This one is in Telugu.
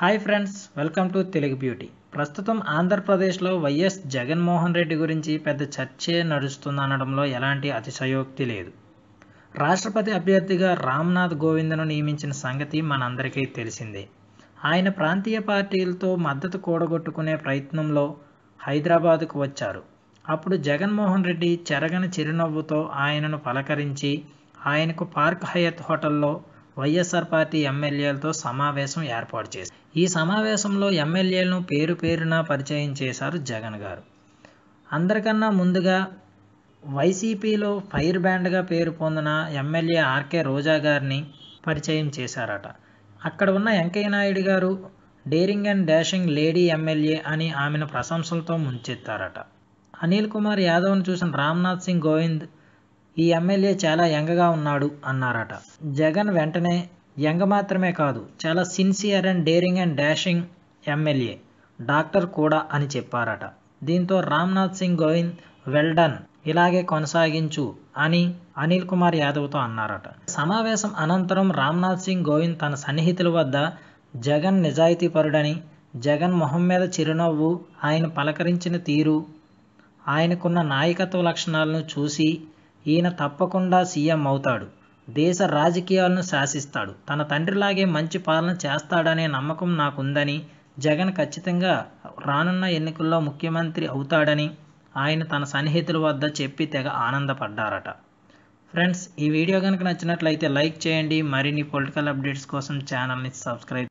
Hi friends welcome to Telugu beauty ప్రస్తుతం ఆంధ్రప్రదేశ్లో వైఎస్ జగన్మోహన్ రెడ్డి గురించి పెద్ద చర్చే నడుస్తుందనడంలో ఎలాంటి అతిశయోక్తి లేదు. రాష్ట్రపతి అభ్యర్థిగా రామ్నాథ్ కోవింద్ను నియమించిన సంగతి మనందరికీ తెలిసిందే. ఆయన ప్రాంతీయ పార్టీలతో మద్దతు కూడగొట్టుకునే ప్రయత్నంలో హైదరాబాద్కు వచ్చారు. అప్పుడు జగన్మోహన్ రెడ్డి చెరగని చిరునవ్వుతో ఆయనను పలకరించి ఆయనకు పార్క్ హయత్ హోటల్లో వైఎస్ఆర్ పార్టీ ఎమ్మెల్యేలతో సమావేశం ఏర్పాటు చేశారు ఈ సమావేశంలో ఎమ్మెల్యేలను పేరు పేరున పరిచయం చేశారు జగన్ గారు. అందరికన్నా ముందుగా వైసీపీలో ఫైర్ బ్యాండ్గా పేరు పొందిన ఎమ్మెల్యే ఆర్కే రోజా గారిని పరిచయం చేశారట. అక్కడ ఉన్న వెంకయ్య నాయుడు గారు daring and dashing lady MLA అని ఆమెను ప్రశంసలతో ముంచెత్తారట. అనిల్ కుమార్ యాదవ్ను చూసిన రామ్నాథ్ సింగ్ గోవింద్ ఈ ఎమ్మెల్యే చాలా యంగగా ఉన్నాడు అన్నారట. జగన్ వెంటనే యంగ మాత్రమే కాదు చాలా sincere and daring and dashing MLA doctor కూడా అని చెప్పారట. దీంతో రామ్నాథ్ సింగ్ గోవింద్ వెల్డన్ ఇలాగే కొనసాగించు అని అనిల్ కుమార్ యాదవ్తో అన్నారట. సమావేశం అనంతరం రామ్నాథ్ సింగ్ గోవింద్ తన సన్నిహితుల వద్ద జగన్ నిజాయితీపరుడని జగన్ మొహం మీద చిరునవ్వు ఆయన పలకరించిన తీరు ఆయనకున్న నాయకత్వ లక్షణాలను చూసి ఈయన తప్పకుండా సీఎం అవుతాడు. దేశ రాజకీయాలను శాసిస్తాడు. తన తండ్రిలాగే మంచి పాలన చేస్తాడనే నమ్మకం నాకుందని జగన్ ఖచ్చితంగా రానున్న ఎన్నికల్లో ముఖ్యమంత్రి అవుతాడని ఆయన తన సన్నిహితుల వద్ద చెప్పి తెగ ఆనందపడ్డారట. ఫ్రెండ్స్ ఈ వీడియో కనుక నచ్చినట్లయితే లైక్ చేయండి. మరిన్ని పొలిటికల్ అప్డేట్స్ కోసం ఛానల్ని సబ్స్క్రైబ్